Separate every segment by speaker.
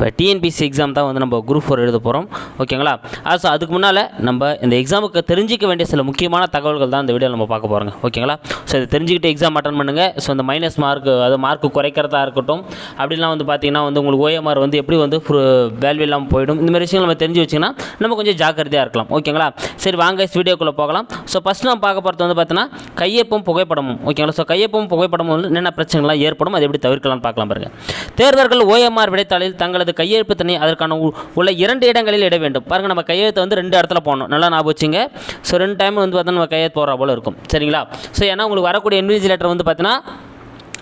Speaker 1: இப்போ TNPSC exam தான் வந்து நம்ம குரூப் ஃபோர் எழுத போகிறோம் ஓகேங்களா ஸோ அதுக்கு முன்னால் நம்ம இந்த எக்ஸாமுக்கு தெரிஞ்சிக்க வேண்டிய சில முக்கியமான தகவல்கள் தான் இந்த வீடியோவில் நம்ம பார்க்க போகிறோங்க ஓகேங்களா ஸோ இதை தெரிஞ்சுக்கிட்டு எக்ஸாம் அட்டன் பண்ணுங்கள் ஸோ இந்த மைனஸ் மார்க் அது மார்க் குறைக்கிறதா இருக்கட்டும் அப்படிலாம் வந்து பார்த்தீங்கன்னா வந்து உங்களுக்கு ஓஎம்ஆர் வந்து எப்படி வந்து வேல்யூ இல்லாமல் போயிடும். இந்த மாதிரி விஷயங்கள் நம்ம தெரிஞ்சு வச்சிங்கன்னா நம்ம கொஞ்சம் ஜாக்கிரதையாக இருக்கலாம். ஓகேங்களா சரி வாங்க வீடியோக்குள்ளே போகலாம். ஸோ ஃபஸ்ட் நம்ம பார்க்க போகிறது வந்து பார்த்தீங்கன்னா கையொப்பம் புகைப்படமும். ஓகேங்களா ஸோ கையொப்பம் புகைப்படமும் வந்து என்னென்ன பிரச்சனைகள்லாம் ஏற்படும் அதை எப்படி தவிர்க்கலாம்னு பார்க்கலாம் பாருங்கள் தேர்வர்கள் ஓஎம்ஆர் விடைத்தாளில் தங்களது கையெழுப்பு தனி அதற்கான உ- உள்ள இரண்டு இடங்களில் இட வேண்டும். பாருங்கள் நம்ம கையெழுத்து வந்து ரெண்டு இடத்துல போடணும். நல்லா ஞாபகம் வச்சுங்க. ஸோ ரெண்டு டைம் வந்து பார்த்தா நம்ம கையெழுத்து போடுற போல இருக்கும். சரிங்களா? ஸோ ஏன்னா உங்களுக்கு வரக்கூடிய இன்விஜிலேட்டர் வந்து பார்த்தீங்கன்னா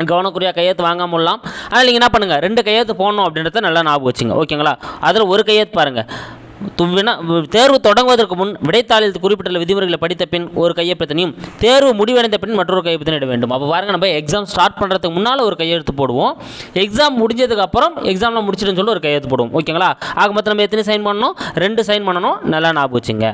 Speaker 1: கவனக்குரியாக கையெழுத்து வாங்காம விடலாம் ஆனால் நீங்கள் என்ன பண்ணுங்கள் ரெண்டு கையெழுத்து போடணும் அப்படின்றத நல்லா ஞாபகம் வச்சுங்க. ஓகேங்களா? அதில் ஒரு கையெழுத்து பாருங்கள் வினா தேர்வு தொடங்குவதற்கு முன் விடைத்தாளில் குறிப்பிட்டுள்ள விதிமுறைகளை படித்த பின் ஒரு கையெழுத்தனையும் தேர்வு முடிவடைந்த பின் மற்றொரு கையெழுத்தினை இட வேண்டும். அப்போ பாருங்க நம்ம எக்ஸாம் ஸ்டார்ட் பண்ணுறதுக்கு முன்னால் ஒரு கையெழுத்து போடுவோம். எக்ஸாம் முடிஞ்சதுக்கு அப்புறம் எக்ஸாமில் முடிச்சிட்டுன்னு சொல்லி ஒரு கையெழுத்து போடுவோம். ஓகேங்களா? ஆக மொத்தம் நம்ம எத்தனை சைன் பண்ணணும்? ரெண்டு சைன் பண்ணணும். நல்லா ஞாபகம் வச்சுங்க.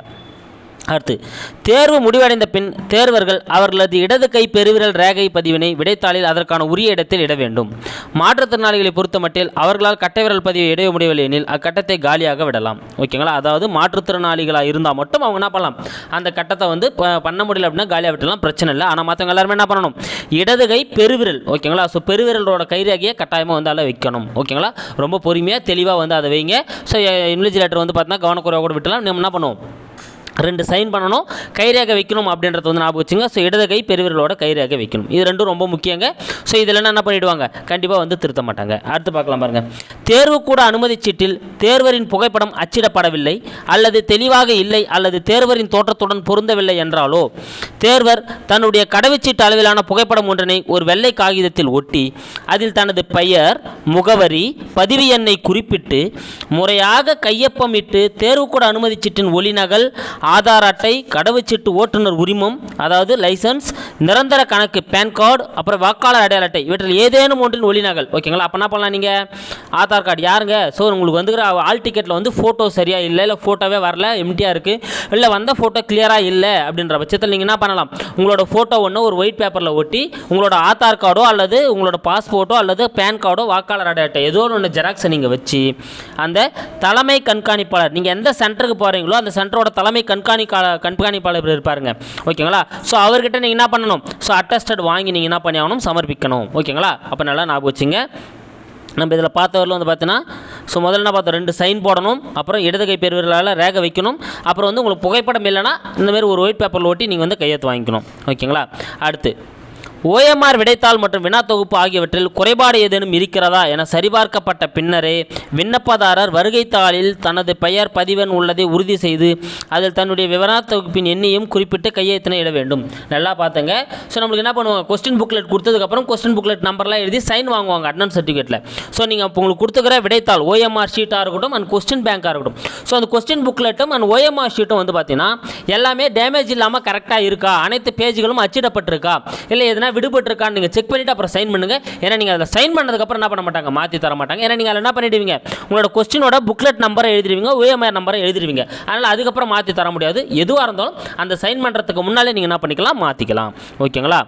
Speaker 1: அடுத்து தேர்வு முடிவடைந்த பின் தேர்வர்கள் அவர்களது இடது கை பெருவிரல் ரேகை பதிவினை விடைத்தாளில் அதற்கான உரிய இடத்தில் இட வேண்டும். மாற்றுத்திறனாளிகளை பொறுத்தமட்டில் அவர்களால் கட்டைவிரல் பதிவை இட முடியவில்லை எனில் அக்கட்டத்தை காலியாக விடலாம். ஓகேங்களா? அதாவது மாற்றுத்திறனாளிகளாக இருந்தால் மட்டும் அவங்க என்ன பண்ணலாம்? அந்த கட்டத்தை வந்து ப- பண்ண முடியல அப்படின்னா காலியாக விட்டலாம் பிரச்சனை இல்லை. ஆனால் மற்றவங்க எல்லாருமே என்ன பண்ணணும்? இடது கை பெருவிரல். ஓகேங்களா? ஸோ பெருவிரலோட கைரேகையை கட்டாயமாக வந்து அதில் வைக்கணும். ஓகேங்களா? ரொம்ப பொறுமையாக தெளிவாக வந்து அதை வைங்க. ஸோ இன்விஜிலேட்டர் வந்து பார்த்தீங்கன்னா கவனக்குறைவாக கூட விட்டலாம் நம்ம என்ன பண்ணுவோம்? ரெண்டு சைன் பண்ணணும் கைரேகை வைக்கணும் அப்படின்றத வந்து ஞாபகம் வச்சுங்க. ஸோ இடது கை பெருவிரலோட கைரேகை வைக்கணும். இது ரெண்டும் ரொம்ப முக்கியங்க. ஸோ இதில் என்ன பண்ணிடுவாங்க? கண்டிப்பாக வந்து திருத்த மாட்டாங்க. அடுத்து பார்க்கலாம் பாருங்க. தேர்வு கூட அனுமதி சீட்டில் தேர்வரின் புகைப்படம் அச்சிடப்படவில்லை அல்லது தெளிவாக இல்லை அல்லது தேர்வரின் தோற்றத்துடன் பொருந்தவில்லை என்றாலோ தேர்வர் தன்னுடைய கடவுச்சீட்டு அளவிலான புகைப்படம் ஒன்றினை ஒரு வெள்ளை காகிதத்தில் ஒட்டி அதில் தனது பெயர் முகவரி பதிவு எண்ணை குறிப்பிட்டு முறையாக கையொப்பமிட்டு தேர்வுக்கூட அனுமதி சீட்டின் ஒளிநகல் ஆதார் அட்டை கடவுச்சீட்டு ஓட்டுநர் உரிமம் அதாவது லைசன்ஸ் நிரந்தர கணக்கு பேன் கார்டு அப்புறம் வாக்காளர் அடையாள அட்டை. இவற்றில் ஏதேனும் ஒன்றின் ஒளிநகல் ஓகேங்களா அப்போ என்ன பண்ணலாம் நீங்கள் ஆதார் கார்டு யாருங்க? ஸோ உங்களுக்கு வந்துக்கிற ஆல் டிக்கெட்டில் வந்து ஃபோட்டோ சரியாக இல்லை இல்லை ஃபோட்டோவே வரல எம்டியாக இருக்குது இல்லை வந்த ஃபோட்டோ கிளியராக இல்லை அப்படின்ற பட்சத்தில் நீங்கள் என்ன பண்ணலாம்? உங்களோட ஃபோட்டோ ஒன்று ஒரு ஒயிட் பேப்பரில் ஒட்டி உங்களோட ஆதார் கார்டோ அல்லது உங்களோட பாஸ்போர்ட்டோ அல்லது பேன் கார்டோ வாக்காளர் அடையாள அட்டை ஏதோ ஒன்று ஜெராக்ஸை நீங்கள் வச்சு அந்த தலைமை கண்காணிப்பாளர் நீங்கள் எந்த சென்டருக்கு போகிறீங்களோ அந்த சென்டரோட தலைமை கண்காணிக்கா கண்காணிப்பாளர் இருப்பாருங்க. ஓகேங்களா? ஸோ அவர்கிட்ட நீங்கள் என்ன பண்ணணும்? ஸோ அட்டஸ்டட் வாங்கி நீங்கள் என்ன பண்ணி ஆகணும்? சமர்ப்பிக்கணும். ஓகேங்களா? அப்போ நல்லா ஞாபகம் வச்சுங்க. நம்ம இதில் பார்த்தவரில் வந்து பார்த்தீங்கன்னா ஸோ முதல்ல என்ன பார்த்தோம்? ரெண்டு சைன் போடணும். அப்புறம் இடது கை பெருவிரலால் ரேகை வைக்கணும். அப்புறம் வந்து உங்களுக்கு புகைப்படம் இல்லைன்னா இந்தமாரி ஒரு ஒயிட் பேப்பரில் ஓட்டி நீங்கள் வந்து கையெழுத்து வாங்கிக்கணும். ஓகேங்களா? அடுத்து ஓஎம்ஆர் விடைத்தாள் மற்றும் வினா தொகுப்பு ஆகியவற்றில் குறைபாடு ஏதேனும் இருக்கிறதா என சரிபார்க்கப்பட்ட பின்னரே விண்ணப்பதாரர் வருகை தாளில் தனது பெயர் பதிவெண் உள்ளதை உறுதி செய்து அதில் தன்னுடைய விவரா தொகுப்பின் எண்ணையும் குறிப்பிட்டு கையெழுத்தினை இட வேண்டும். நல்லா பார்த்துங்க ஸோ நம்மளுக்கு என்ன பண்ணுவாங்க? கொஸ்டின் புக்லெட் கொடுத்ததுக்கப்புறம் கொஸ்டின் புக்லெட் நம்பர்லாம் எழுதி சைன் வாங்குவாங்க அட்னன்ஸ் சர்டிஃபிகேட்டில் ஸோ நீங்கள் அப்போ உங்களுக்கு கொடுத்துக்கிற விடைத்தாள் ஓஎம்ஆர் ஷீட்டாக இருக்கட்டும் அண்ட் கொஸ்டின் பேங்காக இருக்கட்டும். ஸோ அந்த கொஸ்டின் புக்லெட்டும் அண்ட் ஓஎம்ஆர் ஷீட்டும் வந்து பார்த்தீங்கன்னா எல்லாமே டேமேஜ் இல்லாமல் கரெக்டாக இருக்கா? அனைத்து பேஜ்களும் அச்சிடப்பட்டிருக்கா? இல்லை எதுனா விடுபட்டிருக்கான்னு நீங்கள் செக் பண்ணிவிட்டு அப்புறம் சைன் பண்ணுங்கள் ஏன்னா நீங்கள் அதில் சைன் பண்ணதுக்கப்புறம் என்ன பண்ண மாட்டாங்க? மாற்றி தர மாட்டாங்க. ஏன்னா நீங்கள் அதில் என்ன பண்ணிடுவீங்க? உங்களோட கொஸ்டினோட புக்லெட் நம்பரை எழுதிடுவீங்க ஓஎம்ஆர் நம்பரை எழுதிடுவீங்க. அதனால் அதுக்கப்புறம் மாற்றி தர முடியாது. எதுவாக இருந்தாலும் அந்த சைன் பண்ணுறதுக்கு முன்னாலே நீங்கள் என்ன பண்ணிக்கலாம்? மாற்றிக்கலாம் ஓகேங்களா?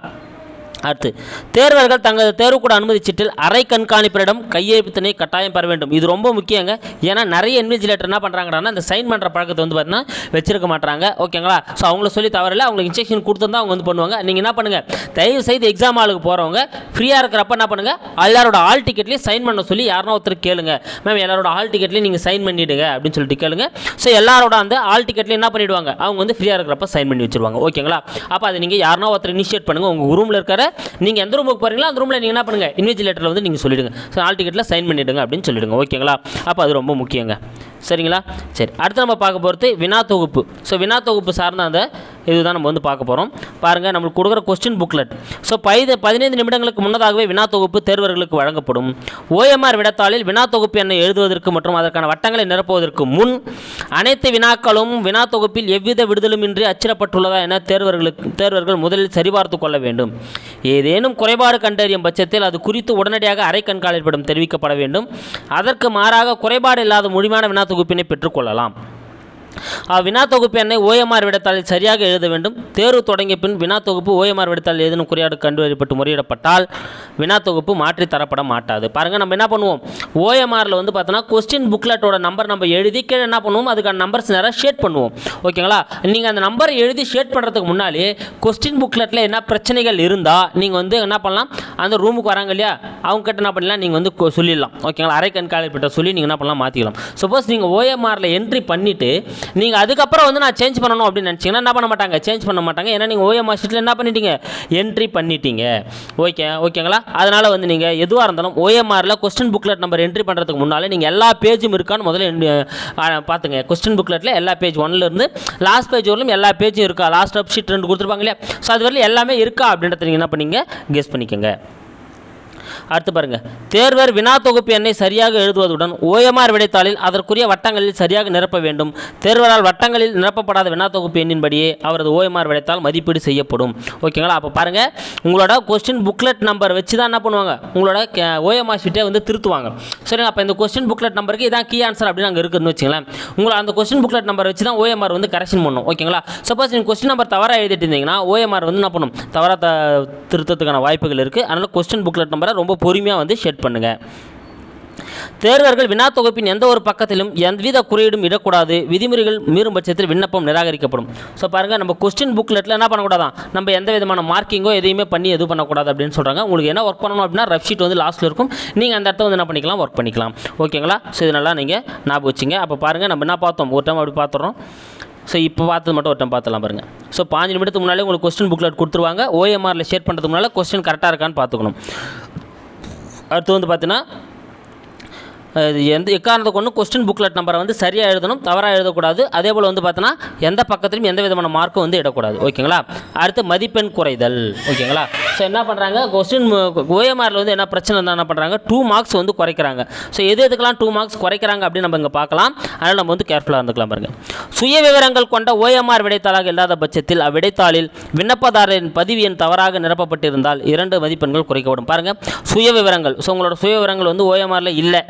Speaker 1: அடுத்து தேர்வர்கள் தங்களது தேர்வுக்கூட அனுமதி சீட்டில் அரை கண்காணிப்பரிடம் கையெழுத்தினை கட்டாயம் பெற வேண்டும். இது ரொம்ப முக்கியங்க. ஏன்னா நிறைய இன்விஜிலேட்டர் என்ன பண்ணுறாங்கன்னா அந்த சைன் பண்ணுற பழக்கத்தை வந்து பார்த்தீங்கன்னா வச்சிருக்க மாட்டாங்க ஓகேங்களா? ஸோ அவங்கள சொல்லி தவறில்ல. அவங்களுக்கு இன்ஸ்ட்ரக்ஷன் கொடுத்துருந்தா அவங்க வந்து பண்ணுவாங்க. நீங்கள் என்ன பண்ணுங்கள் தயவு செய்து எக்ஸாம் ஆளுக்கு போகிறவங்க ஃப்ரீயாக இருக்கிறப்ப என்ன பண்ணுங்கள் எல்லாரோட ஆல் டிக்கெட்லேயும் சைன் பண்ண சொல்லி யாருனா ஒருத்தர் கேளுங்க. மேம் எல்லாரோட ஆல் டிக்கெட்லேயும் நீங்கள் சைன் பண்ணிவிடுங்க அப்படின்னு சொல்லிட்டு கேளுங்க. ஸோ எல்லாரோட அந்த ஆல் டிக்கெட்லேயும் என்ன பண்ணிவிடுவாங்க அவங்க வந்து ஃப்ரீயாக இருக்கிறப்ப சைன் பண்ணி வச்சிருவாங்க. ஓகேங்களா? அப்போ அதை நீங்கள் யாருனா ஒருத்தர் இனிஷியேட் பண்ணுங்கள் உங்கள் ரூமில் இருக்கிற நீங்கள் எந்த ரூமுக்கு போகிறீங்களோ அந்த ரூமில் நீங்கள் என்ன பண்ணுங்கள் இன்விஜிலேட்டரில் வந்து நீங்கள் சொல்லிவிடுங்க ஸோ ஆல் டிக்கெட்டில் சைன் பண்ணிவிடுங்க அப்படின்னு சொல்லிவிடுங்க ஓகேங்களா அப்போ அது ரொம்ப முக்கியங்க. சரிங்களா? சரி. அடுத்து நம்ம பார்க்க போகிறது வினா தொகுப்பு. ஸோ வினா தொகுப்பு சார்ந்த அந்த இதுதான் நம்ம வந்து பார்க்க போகிறோம் பாருங்கள் நம்மளுக்கு கொடுக்குற கொஸ்டின் புக்லெட் ஸோ பைது பதினைந்து நிமிடங்களுக்கு முன்னதாகவே வினா தொகுப்பு தேர்வர்களுக்கு வழங்கப்படும். ஓஎம்ஆர் விடத்தாளில் வினா தொகுப்பு எண்ணை எழுதுவதற்கு மற்றும் அதற்கான வட்டங்களை நிரப்புவதற்கு முன் அனைத்து வினாக்களும் வினா தொகுப்பில் எவ்வித விடுதலுமின்றி அச்சிடப்பட்டுள்ளதா என தேர்வர்களுக்கு தேர்வர்கள் முதலில் சரிபார்த்து கொள்ள வேண்டும். ஏதேனும் குறைபாடு கண்டறியும் பட்சத்தில் அது குறித்து உடனடியாக அரை கண்காணிப்பிடம் தெரிவிக்கப்பட வேண்டும். அதற்கு மாறாக குறைபாடு இல்லாத முழுமையான வினா தொகுப்பினை பெற்றுக்கொள்ளலாம் வினா தொகுப்பு எண்ணை ஓஎம்ஆர் விடத்தாளில் சரியாக எழுத வேண்டும். தேர்வு தொடங்கிய பின் வினா தொகுப்பு ஓஎம்ஆர் விடத்தால் ஏதேனும் குறியாடு கண்டுபிடிப்பட்டு முறையிடப்பட்டால் வினா தொகுப்பு மாற்றி தரப்பட மாட்டாது. பாருங்கள் நம்ம என்ன பண்ணுவோம்? ஓஎம்ஆரில் வந்து பார்த்தோன்னா கொஸ்டின் புக்லெட்டோட நம்பர் நம்ம எழுதி கீழே என்ன பண்ணுவோம்? அதுக்கான நம்பர்ஸ் நேராக ஷேட் பண்ணுவோம். ஓகேங்களா? நீங்கள் அந்த நம்பரை எழுதி ஷேட் பண்ணுறதுக்கு முன்னாலே கொஸ்டின் புக்லெட்டில் என்ன பிரச்சனைகள் இருந்தால் நீங்கள் வந்து என்ன பண்ணலாம்? அந்த ரூமுக்கு வராங்க இல்லையா? அவங்ககிட்ட என்ன பண்ணலாம்? நீங்கள் வந்து கொ- சொல்லிடலாம். ஓகேங்களா? அரை கண்காணிப்பிட்ட சொல்லி நீங்கள் என்ன பண்ணலாம்? மாற்றிக்கலாம் சப்போஸ் நீங்கள் ஓஎம்ஆரில் என்ட்ரி பண்ணிவிட்டு நீங்கள் அதுக்கப்புறம் வந்து நான் சேஞ்ச் பண்ணணும் அப்படின்னு நினச்சிங்கன்னா என்ன பண்ண மாட்டாங்க? சேஞ்ச் பண்ண மாட்டாங்க. ஏன்னா நீங்கள் ஓஎம்ஆர் ஷீட்டில் என்ன பண்ணிட்டீங்க? என்ட்ரி பண்ணிட்டீங்க. ஓகே ஓகேங்களா அதனால் வந்து நீங்கள் எதுவாக இருந்தாலும் ஓஎம்ஆரில் கொஸ்டின் புக்லெட் நம்பர் என்ட்ரி பண்ணுறதுக்கு முன்னாலே நீங்கள் எல்லா பேஜும் இருக்கான்னு முதல்ல என்- பார்த்துங்க. கொஸ்டின் புக்லெட்டில் எல்லா பேஜ் ஒன்லேருந்து லாஸ்ட் பேஜ் வரலும் எல்லா பேஜும் இருக்கா? லாஸ்ட் அப் ஷீட் ரெண்டு கொடுத்துருப்பாங்க இல்லையா? ஸோ அது வரலும் எல்லாமே இருக்கா அப்படின்றத நீங்கள் என்ன பண்ணீங்க? கெஸ் பண்ணிக்கோங்க. அடுத்து பாருங்கள் தேர்வர் வினா தொகுப்பு எண்ணை சரியாக எழுதுவதுடன் ஓஎம்ஆர் விடைத்தாளில் அதற்குரிய வட்டங்களில் சரியாக நிரப்ப வேண்டும். தேர்வரால் வட்டங்களில் நிரப்பப்படாத வினா தொகுப்பு எண்ணின்படியே அவரது ஓஎம்ஆர் விடைத்தால் மதிப்பீடு செய்யப்படும். ஓகேங்களா அப்போ பாருங்கள் உங்களோட கொஸ்டின் புக்லெட் நம்பர் வச்சு தான் என்ன பண்ணுவாங்க? உங்களோட ஓஎம்ஆர் ஷீட்டை வந்து திருத்துவாங்க. சரிங்க அப்போ இந்த கொஸ்டின் புக்லெட் நம்பருக்கு இதான் கீ ஆன்சர் அப்படின்னு அங்கே இருக்குதுன்னு வச்சுங்களேன். உங்களை அந்த கொஸ்டின் புக்லெட் நம்பர் வச்சு தான் ஓஎம்ஆர் வந்து கரெக்ஷன் பண்ணும். ஓகேங்களா சப்போஸ் நீங்கள் கொஸ்டின் நம்பர் தவறாக எழுதிட்டு இருந்தீங்கன்னா ஓஎம்ஆர் வந்து என்ன பண்ணும்? தவறாக த திருத்தத்துக்கான வாய்ப்புகள் இருக்குது அதனால் கொஸ்டின் புக்லெட் நம்பரை ரொம்ப ரொம்ப பொறுமையாக வந்து ஷெட் பண்ணுங்கள் தேர்வர்கள் வினா தொகுப்பின் எந்த ஒரு பக்கத்திலும் எந்தவித குறியீடும் இடக்கூடாது. விதிமுறைகள் மீறும் பட்சத்தில் விண்ணப்பம் நிராகரிக்கப்படும். ஸோ பாருங்கள் நம்ம கொஸ்டின் புக்லெட்டில் என்ன பண்ணக்கூடாதான்? நம்ம எந்த விதமான மார்க்கிங்கோ எதையுமே பண்ணி எதுவும் பண்ணக்கூடாது அப்படின்னு சொல்கிறாங்க உங்களுக்கு என்ன ஒர்க் பண்ணணும் அப்படின்னா ரஃப் ஷீட் வந்து லாஸ்ட்டில் இருக்கும். நீங்கள் அந்த இடத்த வந்து என்ன பண்ணிக்கலாம்? ஒர்க் பண்ணிக்கலாம். ஓகேங்களா ஸோ இது நல்லா நீங்கள் ஞாபகம் வச்சுங்க. அப்போ பாருங்கள் நம்ம என்ன பார்த்தோம்? ஒரு டைம் அப்படி பார்த்துறோம் ஸோ இப்போ பார்த்தது மட்டும் ஒரு டைம் பார்த்துலாம் பாருங்கள் ஸோ பாஞ்சு நிமிடத்துக்கு முன்னாலே உங்களுக்கு கொஸ்டின் புக்லெட் கொடுத்துருவாங்க. ஓஎம்ஆரில் ஷேர் பண்ணுறதுக்கு முன்னால் கொஸ்டின் கரெக்டாக இருக்கான்னு பார்த்துக்கணும். அடுத்து வந்து பார்த்தீங்கன்னா எந்த எக்காரணத்தை கொண்டு கொஸ்டின் புக்லெட் நம்பரை வந்து சரியாக எழுதணும் தவறாக எழுதக்கூடாது. அதே போல் வந்து பார்த்தோன்னா எந்த பக்கத்துலையும் எந்த விதமான மார்க்கும் வந்து இடக்கூடாது. ஓகேங்களா? அடுத்து மதிப்பெண் குறைதல். ஓகேங்களா? ஸோ என்ன பண்ணுறாங்க கொஸ்டின் ஓஎம்ஆரில் வந்து என்ன பிரச்சனை இருந்தால் என்ன பண்ணுறாங்க டூ மார்க்ஸ் வந்து குறைக்கிறாங்க. ஸோ எது எதுக்கெல்லாம் டூ மார்க்ஸ் குறைக்கிறாங்க அப்படின்னு நம்ம இங்கே பார்க்கலாம். அதனால் நம்ம வந்து கேர்ஃபுல்லாக இருந்துக்கலாம் பாருங்கள் சுய விவரங்கள் கொண்ட ஓஎம்ஆர் விடைத்தாளாக இல்லாத பட்சத்தில் அவ்விடைத்தாளில் விண்ணப்பதாரரின் பதிவு எண் தவறாக நிரப்பப்பட்டிருந்தால் இரண்டு மதிப்பெண்கள் குறைக்கப்படும். பாருங்கள் சுய விவரங்கள் ஸோ உங்களோட சுய விவரங்கள் வந்து ஓஎம்ஆரில் இல்லை.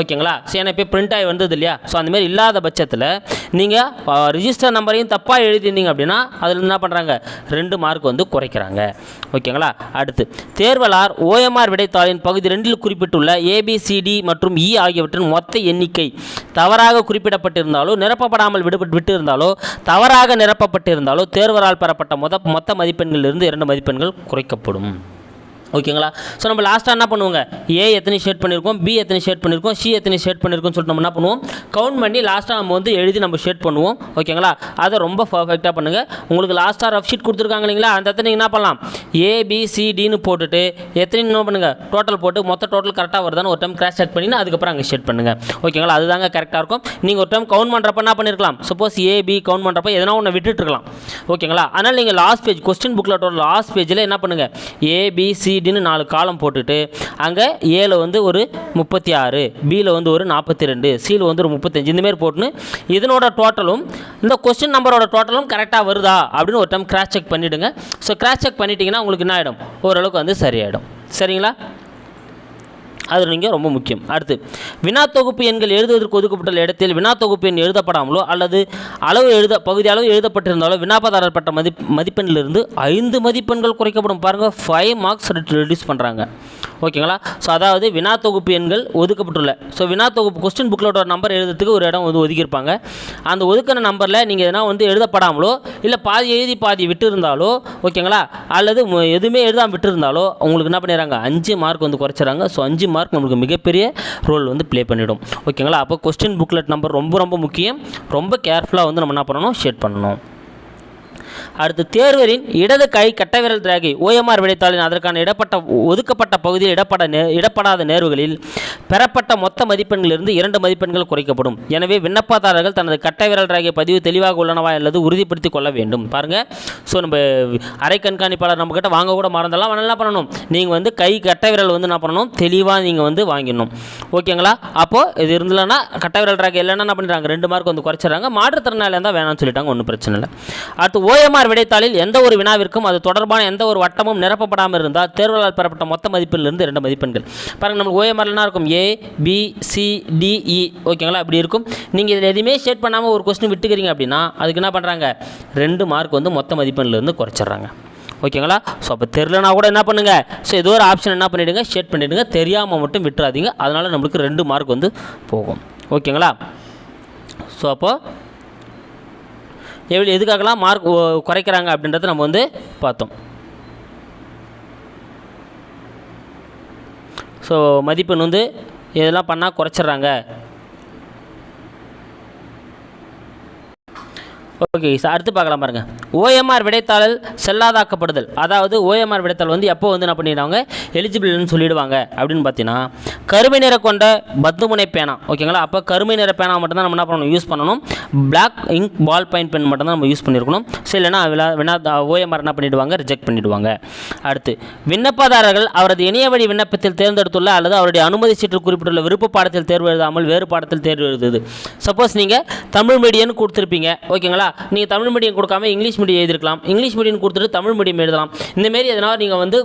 Speaker 1: ஓகேங்களா? சரி எனக்கு இப்போ பிரிண்ட் ஆகி வந்தது இல்லையா? ஸோ அந்தமாரி இல்லாத பட்சத்தில் நீங்கள் ரிஜிஸ்டர் நம்பரையும் தப்பாக எழுதியிருந்தீங்க அப்படின்னா அதில் என்ன பண்ணுறாங்க ரெண்டு மார்க் வந்து குறைக்கிறாங்க. ஓகேங்களா? அடுத்து தேர்வலார் ஓஎம்ஆர் விடைத்தாளின் பகுதி ரெண்டில் குறிப்பிட்டுள்ள ஏபிசிடி மற்றும் இ ஆகியவற்றின் மொத்த எண்ணிக்கை தவறாக குறிப்பிடப்பட்டிருந்தாலோ நிரப்பப்படாமல் விடுபட்டு விட்டு இருந்தாலோ தவறாக நிரப்பப்பட்டிருந்தாலோ தேர்வரால் பெறப்பட்ட மொத மொத்த மதிப்பெண்களிலிருந்து இரண்டு மதிப்பெண்கள் குறைக்கப்படும். ஓகேங்களா? ஸோ நம்ம லாஸ்ட்டாக என்ன பண்ணுவோங்க? ஏ எத்தனை ஷேட் பண்ணியிருக்கோம் பி எத்தனை ஷேட் பண்ணியிருக்கோம் சி எத்தனை ஷேட் பண்ணியிருக்கோம்னு சொல்லிட்டு நம்ம என்ன பண்ணுவோம்? கவுண்ட் பண்ணி லாஸ்ட்டாக நம்ம வந்து எழுதி நம்ம ஷேட் பண்ணுவோம். ஓகேங்களா? அதை ரொம்ப பர்ஃபெக்டாக பண்ணுங்கள் உங்களுக்கு லாஸ்ட்டாக ரஃப் ஷீட் கொடுத்துருக்காங்க இல்லைங்களா? அந்த இடத்துல நீங்கள் என்ன பண்ணலாம்? ஏபிசிடின்னு போட்டுட்டு எத்தனை என்ன பண்ணுங்கள் டோட்டல் போட்டு மொத்த டோட்டல் கரெக்டாக வருதான்னு ஒரு டைம் கிராஷ் செக் பண்ணிங்கன்னா அதுக்கப்புறம் அங்கே ஷேட் பண்ணுங்கள் ஓகேங்களா? அதுதாங்க கரெக்டாக இருக்கும். நீங்கள் ஒரு டைம் கவுண்ட் பண்ணுறப்ப என்ன பண்ணியிருக்கலாம் சப்போஸ் ஏபி கவுண்ட் பண்ணுறப்ப எதனா ஒன்று விட்டுட்டு இருக்கலாம். ஓகேங்களா? அதனால் நீங்கள் லாஸ்ட் பேஜ் கொஸ்டின் புக்கில் லாஸ்ட் பேஜில் என்ன பண்ணுங்கள் ஏபிசிடி பி நாலு காலம் போட்டுட்டு அங்கே ஏல வந்து ஒரு முப்பத்தி ஆறு பியில் வந்து ஒரு நாற்பத்தி ரெண்டு சியில் வந்து ஒரு முப்பத்தஞ்சு இந்தமாரி போட்டுன்னு இதனோட டோட்டலும் இந்த கொஸ்டின் நம்பரோட டோட்டலும் கரெக்டாக வருதா அப்படின்னு ஒரு டைம் கிராஸ் செக் பண்ணிவிடுங்க ஸோ கிராஸ் செக் பண்ணிட்டீங்கன்னா உங்களுக்கு என்ன ஆகிடும் ஓரளவுக்கு வந்து சரியாயிடும். சரிங்களா? அது நீங்கள் ரொம்ப முக்கியம். அடுத்து வினா தொகுப்பு எண்கள் எழுதுவதற்கு ஒதுக்கப்பட்டுள்ள இடத்தில் வினா தொகுப்பு எண் எழுதப்படாமலோ அல்லது அளவு எழுத பகுதி அளவு எழுதப்பட்டிருந்தாலோ வினாப்பதாரர் பெற்ற மதி மதிப்பெண்ணிலிருந்து ஐந்து மதிப்பெண்கள் குறைக்கப்படும் பாருங்கள் ஃபைவ் மார்க்ஸ் ரெடியூஸ் பண்ணுறாங்க ஓகேங்களா? ஸோ அதாவது வினா தொகுப்பு எண்கள் ஒதுக்கப்பட்டுள்ள. ஸோ வினா தொகுப்பு கொஸ்டின் புக்லோட நம்பர் எழுதுறதுக்கு ஒரு இடம் வந்து ஒதுக்கியிருப்பாங்க. அந்த ஒதுக்கின நம்பரில் நீங்கள் எதனா வந்து எழுதப்படாமலோ இல்லை பாதி எழுதி பாதி விட்டு இருந்தாலோ ஓகேங்களா? அல்லது எதுவுமே எழுதாமல் விட்டு இருந்தாலோ உங்களுக்கு என்ன பண்ணிடுறாங்க? அஞ்சு மார்க் வந்து குறைச்சிறாங்க ஸோ அஞ்சு மார்க் நம்மளுக்கு மிகப்பெரிய ரோல் வந்து ப்ளே பண்ணிவிடும் ஓகேங்களா? அப்போ கொஸ்டின் புக்லெட் நம்பர் ரொம்ப ரொம்ப முக்கியம். ரொம்ப கேர்ஃபுல்லாக வந்து நம்ம என்ன பண்ணணும்? ஷேட் பண்ணணும். அடுத்து தேர்வரின் இடது கை கட்டவிரல் ரேகை ஓஎம்ஆர் விடைத்தாளின் அதற்கான இடப்பட்ட ஒதுக்கப்பட்ட பகுதியில் இடப்பட நே இடப்படாத நேர்வுகளில் பெறப்பட்ட மொத்த மதிப்பெண்களிலிருந்து இரண்டு மதிப்பெண்கள் குறைக்கப்படும். எனவே விண்ணப்பதாரர்கள் தனது கட்டவிரல் ரேகை பதிவு தெளிவாக உள்ளனவா அல்லது உறுதிப்படுத்திக் கொள்ள வேண்டும். பாருங்கள் ஸோ நம்ம அரை கண்காணிப்பாளர் நம்மக்கிட்ட வாங்க கூட மறந்தெல்லாம் என்ன பண்ணணும்? நீங்கள் வந்து கை கட்டவிரல் வந்து என்ன பண்ணணும்? தெளிவாக நீங்கள் வந்து வாங்கிடணும். ஓகேங்களா? அப்போது இது இருந்தலன்னா கட்டவிரல் ரேகை இல்லைன்னா என்ன பண்ணுறாங்க ரெண்டு மார்க் வந்து குறைச்சிடுறாங்க. மாற்றுத்திறனாளி இருந்தால் வேணாம்னு சொல்லிட்டாங்க. ஒன்றும் பிரச்சனை இல்லை. அடுத்து ஓஎம்ஆர் ஆர் விடைத்தாளில் எந்த ஒரு வினாவிற்கும் அது தொடர்பான எந்த ஒரு வட்டமும் நிரப்பப்படாமல் இருந்தால் தேர்வாளர் பெறப்பட்ட மொத்த மதிப்பிலிருந்து ரெண்டு மதிப்பெண்கள். பாருங்கள் நம்மளுக்கு ஓஎம்ஆர்லாம் இருக்கும்? ஏ பி சி டிஇ ஓகேங்களா? அப்படி இருக்கும். நீங்கள் இதில் எதுவுமே ஷேட் பண்ணாமல் ஒரு கொஸ்டின் விட்டுக்கிறீங்க அப்படின்னா அதுக்கு என்ன பண்ணுறாங்க ரெண்டு மார்க் வந்து மொத்த மதிப்பெண்லேருந்து குறைச்சிட்றாங்க. ஓகேங்களா? ஸோ அப்போ தெரிலனா கூட என்ன பண்ணுங்கள் ஸோ ஏதோ ஒரு ஆப்ஷன் என்ன பண்ணிவிடுங்க ஷேட் பண்ணிவிடுங்க தெரியாமல் மட்டும் விட்டுறாதீங்க. அதனால் நம்மளுக்கு ரெண்டு மார்க் வந்து போகும். ஓகேங்களா? ஸோ அப்போது எவ்வளோ எதுக்காகலாம் மார்க் குறைக்கிறாங்க அப்படின்றத நம்ம வந்து பார்த்தோம். ஸோ மதிப்பெண் வந்து இதெல்லாம் பண்ணால் குறைச்சிட்றாங்க? ஓகே சார் அடுத்து பார்க்கலாம் பாருங்கள் ஓஎம்ஆர் விடைத்தாளர் செல்லாதாக்கப்படுதல். அதாவது ஓஎம்ஆர் விடைத்தாள் வந்து எப்போ வந்து என்ன பண்ணிடுவாங்க எலிஜிபிள்னு சொல்லிடுவாங்க. அப்படின்னு பார்த்தீங்கன்னா கருமை நிற கொண்ட பத்துமுனை பேனா. ஓகேங்களா? அப்போ கருமை நிற பேனா மட்டும்தான் நம்ம என்ன பண்ணணும்? யூஸ் பண்ணணும். Black ink ball point pen மட்டும்தான் நம்ம யூஸ் பண்ணியிருக்கணும் ஸோ இல்லைனா விழா வினா ஓஎம்ஆர் என்ன பண்ணிடுவாங்க? ரிஜெக்ட் பண்ணிடுவாங்க. அடுத்து விண்ணப்பதாரர்கள் அவரது இணைய வழி விண்ணப்பத்தில் தேர்ந்தெடுத்துள்ள அல்லது அவருடைய அனுமதி சீட்டில் குறிப்பிட்டுள்ள விருப்ப பாடத்தில் தேர்வு எழுதாமல் வேறு பாடத்தில் தேர்வு எழுதுது. சப்போஸ் நீங்கள் தமிழ் மீடியம்னு கொடுத்துருப்பீங்க. ஓகேங்களா? நீங்கள் தமிழ் மீடியம் கொடுக்காம இங்கிலீஷ் மீடியம் எழுதிருக்கலாம் இங்கிலீஷ் மீடியம் கொடுத்துட்டு தமிழ் மீடியம் எழுதலாம். இந்தமாரி எதனால் நீங்கள் வந்து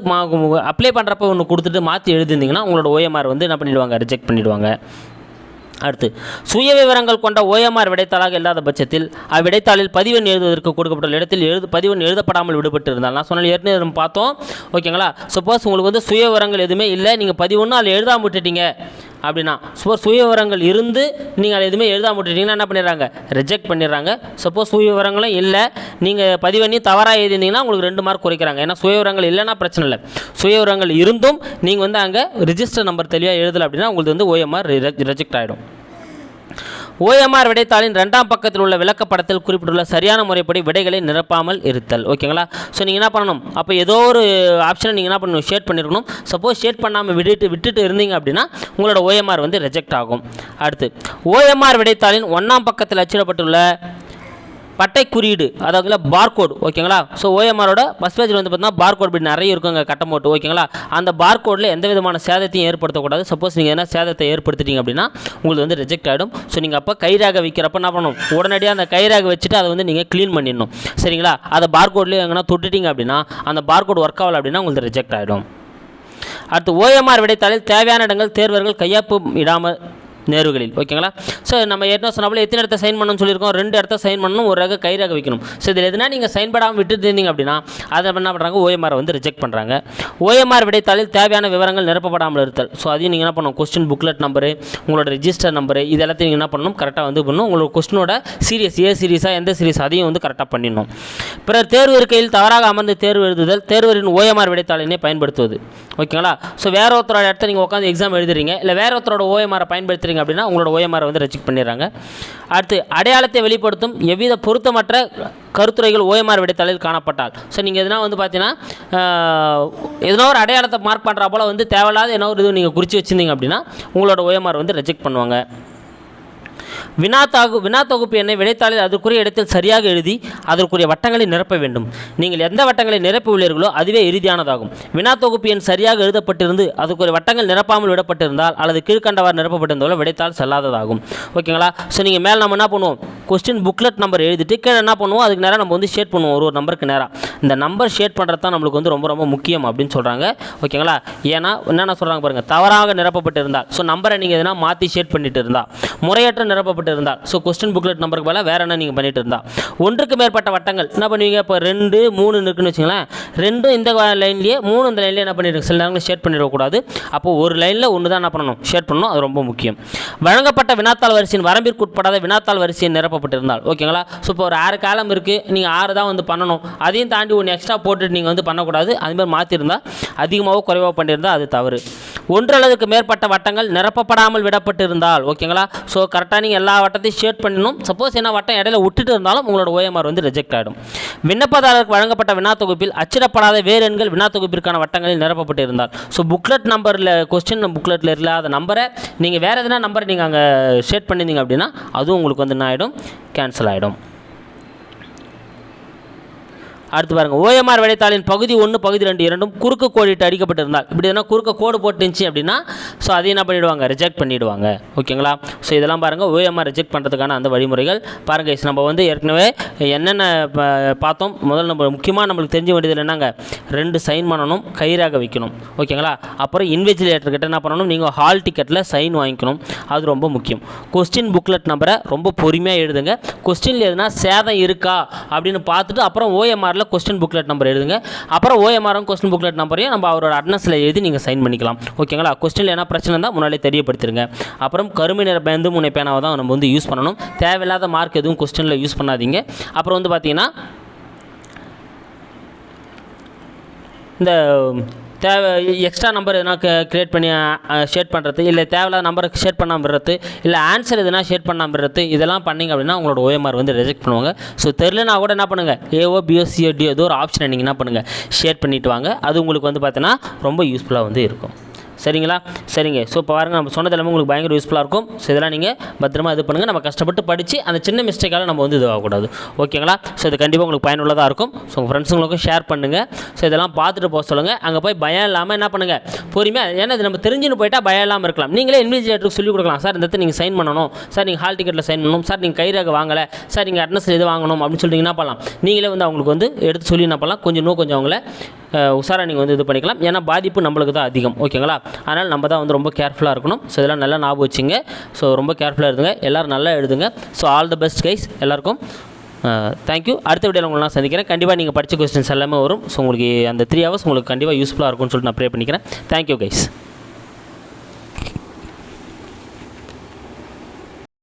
Speaker 1: அப்ளை பண்ணுறப்ப ஒன்று கொடுத்துட்டு மாற்றி எழுதிருந்தீங்கன்னா உங்களோட ஓஎம்ஆர் வந்து என்ன பண்ணிடுவாங்க? ரிஜெக்ட் பண்ணிடுவாங்க. அடுத்து சுய விவரங்கள் கொண்ட ஓஎம்ஆர் விடைத்தாளாக இல்லாத பட்சத்தில் அவ்விடைத்தாளில் பதிவெண் எழுதுவதற்கு கொடுக்கப்பட்டுள்ள இடத்தில் எழுது பதிவெண் எழுதப்படாமல் விடுபட்டு இருந்தால் நான் சொன்ன ஏற்கனவே பார்த்தோம். ஓகேங்களா சப்போஸ் உங்களுக்கு வந்து சுய விவரங்கள் எதுவுமே இல்லை. நீங்கள் பதிவொன்று அதில் எழுதாமல் விட்டுட்டீங்க. அப்படின்னா சப்போஸ் சுயவிவரங்கள் இருந்து நீங்கள் அதை எதுவுமே எழுதாம விட்டுட்டீங்கன்னா என்ன பண்ணிடுறாங்க? ரிஜெக்ட் பண்ணிடுறாங்க. சப்போஸ் சுயவிவரங்களும் இல்லை நீங்கள் பதிவண்ணி தவறாக எழுதினீங்கன்னா உங்களுக்கு ரெண்டு மார்க் குறைக்கிறாங்க. ஏன்னா சுயவிவரங்கள் இல்லைன்னா பிரச்சனை இல்லை. சுயவிவரங்கள் இருந்தும் நீங்கள் வந்து அங்கே ரிஜிஸ்டர் நம்பர் தெளிவாக எழுதலை அப்படின்னா உங்களுக்கு வந்து ஓஎம்ஆர் ரிஜெக்ட் ஆகிடும் ஓஎம்ஆர் விடைத்தாளின் ரெண்டாம் பக்கத்தில் உள்ள விளக்கப்படத்தில் குறிப்பிட்டுள்ள சரியான முறைப்படி விடைகளை நிரப்பாமல் இருத்தல். ஓகேங்களா? ஸோ நீங்கள் என்ன பண்ணணும்? அப்போ ஏதோ ஒரு ஆப்ஷனை நீங்கள் என்ன பண்ணணும்? ஷேட் பண்ணியிருக்கணும் சப்போஸ் ஷேட் பண்ணாமல் விட்டுட்டு விட்டுட்டு இருந்தீங்க அப்படின்னா உங்களோட ஓஎம்ஆர் வந்து ரிஜெக்ட் ஆகும். அடுத்து ஓஎம்ஆர் விடைத்தாளின் ஒன்றாம் பக்கத்தில் அச்சிடப்பட்டுள்ள பட்டை குறியீடு அதாவது பார்கோடு ஓகேங்களா ஸோ ஓஎம்ஆரோட ஃபஸ்ட் பேஜில் வந்து பார்த்தீங்கன்னா பார்கோட் இப்படி நிறைய இருக்குங்க கட்டம் போட்டு ஓகேங்களா அந்த பார்கோடில் எந்த விதமான சேதத்தையும் ஏற்படுத்தக்கூடாது. சப்போஸ் நீங்கள் என்ன சேதத்தை ஏற்படுத்திட்டீங்க அப்படின்னா உங்களுக்கு வந்து ரிஜெக்ட் ஆகிடும் ஸோ நீங்கள் அப்போ கைராக விற்கிறப்ப என்ன பண்ணணும்? உடனடியாக அந்த கைராக வச்சுட்டு அதை வந்து நீங்கள் க்ளீன் பண்ணிடணும். சரிங்களா? அதை பார்கோட்லேயே எங்கன்னா தொட்டுட்டீங்க அப்படின்னா அந்த பார்கோட் ஒர்க் ஆகலை அப்படின்னா உங்களுக்கு ரிஜெக்ட் ஆகிடும் அடுத்து ஓஎம்ஆர் விடைத்தாளில் தேவையான இடங்கள் தேர்வர்கள் கையாப்பு இடாமல் நேர்வுகளில் ஓகேங்களா? ஸோ நம்ம ஏற்கனவே சொன்னாப்புல எத்தனை இடத்த சைன் பண்ணணும்னு சொல்லியிருக்கோம்? ரெண்டு இடத்த சைன் பண்ணணும் ஒரு ரக கைராக வைக்கணும். ஸோ இதில் எதுனா நீங்கள் சைன் படாமல் விட்டுட்டு இருந்தீங்க அப்படின்னா அதை என்ன பண்ணுறாங்க ஓஎம்ஆர் வந்து ரிஜெக்ட் பண்ணுறாங்க ஓஎம்ஆர் விடைத்தாளில் தேவையான விவரங்கள் நிரப்பப்படாமல் இருத்தல். ஸோ அதையும் நீங்கள் என்ன பண்ணணும்? கொஸ்டின் புக்லெட் நம்பரு உங்களோட ரிஜிஸ்டர் நம்பரு இது எல்லாத்தையும் நீங்கள் என்ன பண்ணணும்? கரெக்டாக வந்து பண்ணணும். உங்களோட கொஸ்டினோட சீரியஸ் ஏ சீரியஸாக எந்த சீரியஸ் அதையும் வந்து கரெக்டாக பண்ணிடணும். பிறர் தேர்வு இருக்கையில் தவறாக அமர்ந்து தேர்வு எழுதுதல் தேர்வரின் ஓஎம்ஆர் விடைத்தாளினை பயன்படுத்துவது. ஓகேங்களா? ஸோ வேற ஒருத்தரோட இடத்த நீங்கள் உட்காந்து எக்ஸாம் எழுதுறீங்க இல்லை வேற ஒருத்தரோட ஓஎம்ஆரை பயன்படுத்துறீங்க அப்படின்னா உங்களோட ஓஎம்ஆரை வந்து ரெஜெக்ட் பண்ணிடுறாங்க. அடுத்து அடையாளத்தை வெளிப்படுத்தும் எவ்வித பொருத்தமற்ற கருத்துரைகள் ஓஎம்ஆர் விடைத்தாளில் காணப்பட்டால். ஸோ நீங்கள் எதனா வந்து பார்த்தீங்கன்னா எதனா ஒரு அடையாளத்தை மார்க் பண்ணுறா போல் வந்து தேவையில்லாத என்ன ஒரு இது நீங்கள் குறித்து வச்சிருந்தீங்க அப்படின்னா உங்களோட ஓஎம்ஆர் வந்து ரெஜெக்ட் பண்ணுவாங்க. வினா தாகு வினா தொகுப்பு எண்ணை விடைத்தாளில் அதற்குரிய இடத்தில் சரியாக எழுதி அதற்குரிய வட்டங்களை நிரப்ப வேண்டும். நீங்கள் எந்த வட்டங்களை நிரப்பி உள்ளீர்களோ அதுவே இறுதியானதாகும். வினா தொகுப்பு எண் சரியாக எழுதப்பட்டிருந்து அதற்குரிய வட்டங்கள் நிரப்பாமல் விடப்பட்டிருந்தால் அல்லது கீழ்கண்டவாறு நிரப்பப்பட்டிருந்தாலும் விடைத்தாள் செல்லாததாகும். ஓகேங்களா? ஸோ நீங்கள் மேலே நம்ம என்ன பண்ணுவோம்? கொஸ்டின் புக்லெட் நம்பர் எழுதிட்டு கீழே என்ன பண்ணுவோம்? அதுக்கு நேராக நம்ம வந்து ஷேட் பண்ணுவோம். ஒரு ஒரு நம்பருக்கு நேராக இந்த நம்பர் ஷேட் பண்ணுறது தான் நம்மளுக்கு வந்து ரொம்ப ரொம்ப முக்கியம் அப்படின்னு சொல்கிறாங்க ஓகேங்களா? ஏன்னா என்னென்ன சொல்கிறாங்க பாருங்கள் தவறாக நிரப்பப்பட்டிருந்தால். ஸோ நம்பரை நீங்கள் எதனா மாற்றி ஷேட் பண்ணிட்டு இருந்தால் முறையற்ற நிரப்பப்பட்டு இருந்தால் ஸோ கொஸ்டின் புக்லெட் நம்பருக்கு பதிலாக வேறு என்ன நீங்கள் பண்ணிட்டு இருந்தால் ஒன்றுக்கு மேற்பட்ட வட்டங்கள். என்ன பண்ணுவீங்க? இப்போ ரெண்டு மூணு இருக்குன்னு வச்சுங்களேன் ரெண்டும் இந்த லைன்லேயே மூணு இந்த லைன்லேயே என்ன பண்ணிடுங்க சில நேரங்களில் ஷேட் பண்ணிடக்கூடாது. அப்போது ஒரு லைனில் ஒன்று தான் என்ன பண்ணணும்? ஷேட் பண்ணணும். அது ரொம்ப முக்கியம். வழங்கப்பட்ட வினாத்தாள் வரிசையின் வரம்பிற்கு உட்படாத வினாத்தாள் வரிசையை நிரப்பப்பட்டிருந்தால். ஓகேங்களா ஸோ இப்போ ஒரு ஆறு காலம் இருக்குது நீங்கள் ஆறு தான் வந்து பண்ணணும். அதையும் தாண்டி ஒன்று எக்ஸ்ட்ரா போட்டுட்டு நீங்கள் வந்து பண்ணக்கூடாது. அதுமாதிரி மாற்றிருந்தால் அதிகமாகவோ குறைவாக பண்ணியிருந்தால் அது தவறு. ஒன்று அளவுக்கு மேற்பட்ட வட்டங்கள் நிரப்பப்படாமல் விடப்பட்டிருந்தால். ஓகேங்களா ஸோ கரெக்டாக நீங்கள் எல்லா வட்டத்தையும் ஷேட் பண்ணணும். சப்போஸ் என்ன வட்டம் இடையில விட்டுட்டு இருந்தாலும் உங்களோட ஓஎம்ஆர் வந்து ரிஜெக்ட் ஆகிடும் விண்ணப்பதாரருக்கு வழங்கப்பட்ட வினா தொகுப்பில் அச்சிடப்படாத வேறு எண்கள் வினா தொகுப்பிற்கான வட்டங்களில் நிரப்பப்பட்டிருந்தால். ஸோ புக்லெட் நம்பரில் கொஸ்டின் புக்லெட்டில் இல்லாத நம்பரை நீங்கள் வேறு எதனா நம்பரை நீங்கள் அங்கே ஷேட் பண்ணியிருந்தீங்க அப்படின்னா அதுவும் உங்களுக்கு வந்து என்ன ஆகிடும் கேன்சல் ஆகிடும் அடுத்து பாருங்கள் ஓஎம்ஆர் விடைத்தாளின் பகுதி ஒன்று பகுதி ரெண்டு இரண்டும் குறுக்கு கோடிட்டு அடிக்கப்பட்டிருந்தால் இப்படி எதனா குறுக்க கோடு போட்டுருந்துச்சு அப்படின்னா ஸோ அதை என்ன பண்ணிவிடுவாங்க ரிஜெக்ட் பண்ணிடுவாங்க. ஓகேங்களா ஸோ இதெல்லாம் பாருங்கள் ஓஎம்ஆர் ரிஜெக்ட் பண்ணுறதுக்கான அந்த வழிமுறைகள். பாருங்கள் guys, நம்ம வந்து ஏற்கனவே என்னென்ன ப- பார்த்தோம். முதல்ல நம்ம முக்கியமாக நம்மளுக்கு தெரிஞ்ச வேண்டியது என்னங்க? ரெண்டு சைன் பண்ணணும் கயிறாக வைக்கணும். ஓகேங்களா அப்புறம் இன்வெஜிலேட்டர்கிட்ட என்ன பண்ணணும்? நீங்கள் ஹால் டிக்கெட்டில் சைன் வாங்கிக்கணும். அது ரொம்ப முக்கியம். கொஸ்டின் புக்லெட் நம்பரை ரொம்ப பொறுமையாக எழுதுங்க. கொஸ்டினில் எதுனா சேதம் இருக்கா? அப்படின்னு பார்த்துட்டு அப்புறம் ஓஎம்ஆரில் கொஸ்டின் புக்லெட் நம்பர் எழுதுங்க. அப்புறம் ஓஎம்ஆரும் கொஸ்டின் புக்லெட் நம்பரையும் நம்ம அவரோட அட்னஸில் எழுதி நீங்கள் சைன் பண்ணிக்கலாம். ஓகேங்களா கொஸ்டினில் என்ன பிரச்சனை இருந்தால் முன்னாலே தெரியப்படுத்திருங்க. அப்புறம் கருமை நிற பேந்து முனை பேனாவை தான் நம்ம வந்து யூஸ் பண்ணணும். தேவையில்லாத மார்க் எதுவும் கொஸ்டினில் யூஸ் பண்ணாதீங்க. அப்புறம் வந்து பார்த்தீங்கன்னா இந்த தேவை எக்ஸ்ட்ரா நம்பர் எதனா க்ரியேட் பண்ணி ஷேர் பண்ணுறது இல்லை தேவையில்லாத நம்பரை ஷேர் பண்ணாமல் விடுறது இல்லை ஆன்சர் எதுனா ஷேர் பண்ணாமல் விடுறது இதெல்லாம் பண்ணிங்க அப்படின்னா உங்களோட ஓஎம்ஆர் வந்து ரிஜெக்ட் பண்ணுவாங்க. ஸோ தெரிலனா கூட என்ன பண்ணுங்கள் ஏஓ பிஓ சிஓ ஏதோ ஒரு ஆப்ஷனை நீங்கள் என்ன பண்ணுங்கள் ஷேர் பண்ணிவிட்டு வாங்க. அது உங்களுக்கு வந்து பார்த்தீங்கன்னா ரொம்ப யூஸ்ஃபுல்லாக வந்து இருக்கும். சரிங்களா? சரிங்க. ஸோ இப்போ பாருங்கள் நம்ம சொன்னது எல்லாமே உங்களுக்கு பயங்கர யூஸ்ஃபுல்லாக இருக்கும். ஸோ இதெல்லாம் நீங்கள் பத்திரமா இது பண்ணுங்கள் நம்ம கஷ்டப்பட்டு படித்து அந்த சின்ன மிஸ்டேக்கால் நம்ம வந்து இதுவாகக்கூடாது ஓகேங்களா? ஸோ இது கண்டிப்பாக உங்களுக்கு பயனுள்ளதாக இருக்கும். ஸோ உங்கள் ஃப்ரெண்ட்ஸுங்களுக்கும் ஷேர் பண்ணுங்கள் ஸோ இதெல்லாம் பார்த்துட்டு போக சொல்லுங்கள் அங்கே போய் பயம் இல்லாமல் என்ன பண்ணுங்கள் பொறுமையாக ஏன்னா இது நம்ம தெரிஞ்சுன்னு போயிட்டால் பயம் இல்லாமல் இருக்கலாம். நீங்களே இன்விஜிலேட்டருக்கு சொல்லிக் கொடுக்கலாம். சார் இந்த இடத்துல நீங்கள் சைன் பண்ணணும். சார் நீங்கள் ஹால் டிக்கெட்டில் சைன் பண்ணணும். சார் நீங்கள் கைராக வாங்கலை. சார் நீங்கள் அட்னஸ் இது வாங்கணும். அப்படின்னு சொல்லிட்டு என்ன பண்ணலாம்? நீங்களே வந்து அவங்களுக்கு வந்து எடுத்து சொல்லி என்ன பண்ணலாம்? கொஞ்சம் இன்னும் கொஞ்சம் அவங்கள உஷாராக நீங்கள் வந்து இது பண்ணிக்கலாம். ஏன்னா பாதிப்பு நம்மளுக்கு தான் அதிகம். ஓகேங்களா? அதனால் நம்ம தான் வந்து ரொம்ப கேர்ஃபுல்லாக இருக்கணும். ஸோ இதெல்லாம் நல்லா ஞாபகம் வச்சுங்க. ஸோ ரொம்ப கேர்ஃபுல்லாக இருந்துங்க. எல்லோரும் நல்லா எழுதுங்க. So all the best guys எல்லாருக்கும் தேங்க்யூ அடுத்த வீடியோவில் உங்களை நான் சந்திக்கிறேன். கண்டிப்பாக நீங்கள் படித்த கொஸ்டின்ஸ் எல்லாமே வரும். ஸோ உங்களுக்கு அந்த த்ரீ ஹவர்ஸ் உங்களுக்கு கண்டிப்பாக யூஸ்ஃபுல்லாக இருக்கும்னு சொல்லிட்டு நான் ப்ரே பண்ணிக்கிறேன். Thank you guys